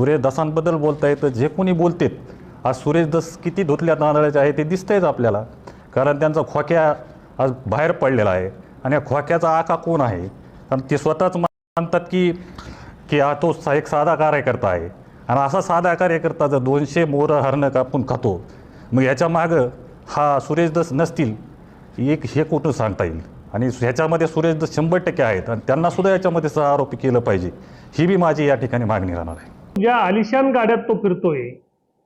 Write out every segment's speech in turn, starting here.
सुरेश बोलता येतं जे कोणी बोलतेत आज सुरेश दस किती धुतल्या तांदळाचे आहे ते दिसतंयच आपल्याला. कारण त्यांचा खोक्या आज बाहेर पडलेला आहे. आणि या खोक्याचा आका कोण आहे? आणि ते स्वतःच मानतात की की हा तो सा- एक साधा कार्यकर्ता आहे. आणि असा साधा कार्यकर्ता जर दोनशे मोरं हरणं कापून खातो मग याच्या मागं हा सुरेश दस नसतील एक हे कुठं सांगता येईल? आणि ह्याच्यामध्ये सुरेश दस शंभर टक्के आहेत. आणि त्यांनासुद्धा याच्यामध्ये सह आरोपी केलं पाहिजे. ही बी माझी या ठिकाणी मागणी राहणार आहे. ज्या आलिशान गाड्यात तो फिरतोय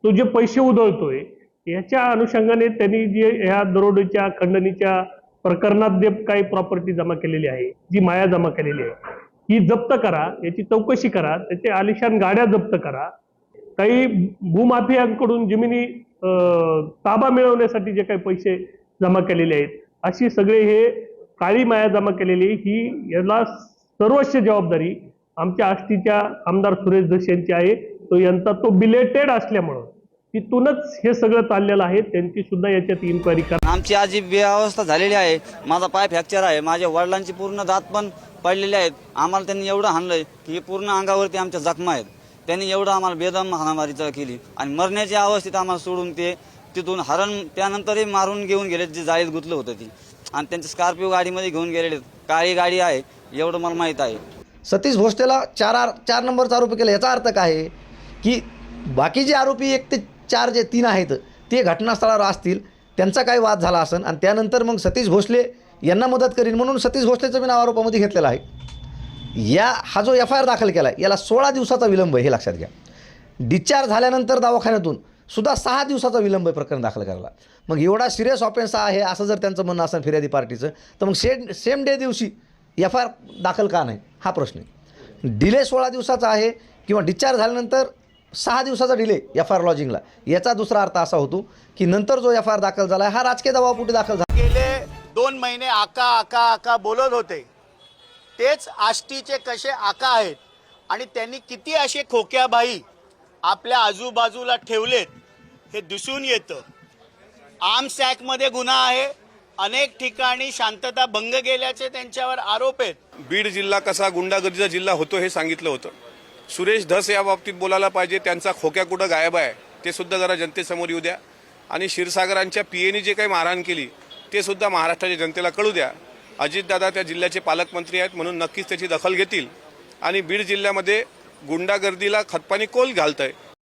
तो जे पैसे उधळतोय याच्या अनुषंगाने त्यांनी जे ह्या दरोडेच्या खंडणीच्या प्रकरणात जे काही प्रॉपर्टी जमा केलेली आहे जी माया जमा केलेली आहे ही जप्त करा याची चौकशी करा त्याचे आलिशान गाड्या जप्त करा. काही भूमाफियांकडून जमिनी ताबा मिळवण्यासाठी जे काही पैसे जमा केलेले आहेत अशी सगळे हे काळी माया जमा केलेली ही याला सर्वस्व जबाबदारी आमच्या आष्टीच्या आमदार सुरेश दस यांची आहे. तो यांचा तो बिलेटेड असल्यामुळं तिथूनच हे सगळं चाललेलं आहे. त्यांची सुद्धा याच्यात इन्क्वायरी करा. आमची आजी बेअवस्था झालेली आहे. माझा पाय फ्रॅक्चर आहे. माझ्या वडिलांची पूर्ण दात पण पडलेले आहेत. आम्हाला त्यांनी एवढं हाणलंय की हे पूर्ण अंगावरती आमच्या जखमा आहेत. त्यांनी एवढं आम्हाला बेदम हाणामारीचं केली. आणि मरण्याच्या अवस्थेत आम्हाला सोडून ते तिथून हरण त्यानंतरही मारून घेऊन गेले जे जाळीत गुतलं होतं ती. आणि त्यांच्या स्कॉर्पिओ गाडीमध्ये घेऊन गेलेले काळी गाडी आहे. एवढं मला माहीत आहे. सतीश भोसलेला चार आर चार नंबरचा आरोपी केला. याचा अर्थ काय आहे की बाकीचे आरोपी एक ते चार जे तीन आहेत ते घटनास्थळावर असतील. त्यांचा काही वाद झाला असेल आणि त्यानंतर मग सतीश भोसले यांना मदत करीन म्हणून सतीश भोसलेचं मी नाव आरोपामध्ये घेतलेलं आहे. या हा जो एफ आय आर दाखल केला आहे याला सोळा दिवसाचा विलंब आहे हे लक्षात घ्या. डिस्चार्ज झाल्यानंतर दवाखान्यातून सुद्धा सहा दिवसाचा विलंब प्रकरण दाखल करायला. मग एवढा सिरियस ऑफेन्स आहे असं जर त्यांचं म्हणणं असेल फिर्यादी पार्टीचं तर मग सेम सेम डे दिवशी एफ आय आर दाखल का नाही? हा प्रश्न आहे. डिले सोळा दिवसाचा आहे किंवा डिस्चार्ज झाल्यानंतर सहा दिवसाचा डिले एफ आर लॉजिंगला. याचा दुसरा अर्थ असा होतो की नंतर जो एफ आर दाखल झाला आहे हा राजकीय दबावापोटी दाखल झाला. गेले दोन महिने आका आका आका बोलत होते. तेच आष्टीचे कसे आका आहेत? आणि त्यांनी किती असे खोक्याबाई आपल्या आजूबाजूला ठेवलेत हे दिसून येतं. आर्म्स ॲक्टमध्ये गुन्हा आहे अनेक ठिकाणी शांतता भंग गेल्याचे त्यांच्यावर आरोप आहेत. बीड जिल्हा कसा गुंडागर्दीचा जिल्हा होतो हे सांगितलं होतं. सुरेश धस या बाबतीत बोलायला पाहिजे त्यांचा खोक्या कुठं गायब आहे ते सुद्धा जरा जनतेसमोर येऊ द्या. आणि क्षीरसागरांच्या पीएनी जे काही मारहाण केली ते सुद्धा महाराष्ट्राच्या जनतेला कळू द्या. अजितदादा त्या जिल्ह्याचे पालकमंत्री आहेत म्हणून नक्कीच त्याची दखल घेतील. आणि बीड जिल्ह्यामध्ये गुंडागर्दीला खतपाणी कोल घालत आहे